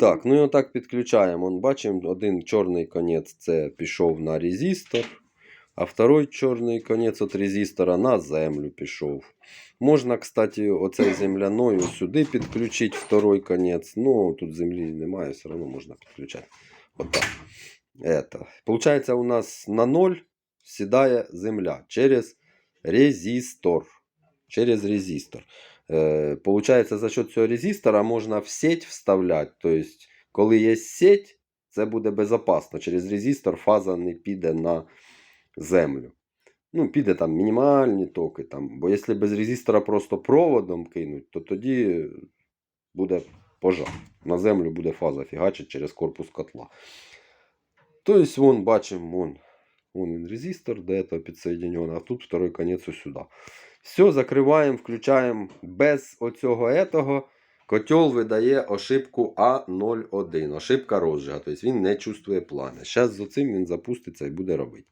Так, ну і отак підключаємо. Он, бачимо, один чорний конець це пішов на резистор, а второй чорний конець від резистора на землю пішов. Можна, кстати, оцей земляною сюди підключити второй конець. Ну, тут землі немає, все одно можна підключати. Отак. Это. Получається, у нас на 0 сідає земля через резистор. Через резистор. Е, Получається, за счет цього резистора можна в сеть вставляти. Тобто, коли є сеть, це буде безпечно. Через резистор фаза не піде на землю. Ну, піде там мінімальні токи. Там. Бо якщо без резистора просто проводом кинуть, то тоді буде пожар. На землю буде фаза фігачить через корпус котла. Тобто, вон бачимо, вон, вон резистор до этого підсоединен, а тут второй конець сюди. Все, закриваємо, включаємо без оцього етого. Котел видає ошибку А01. Ошибка розжига. Тобто він не чувствує плани. Зараз з оцим він запуститься і буде робити.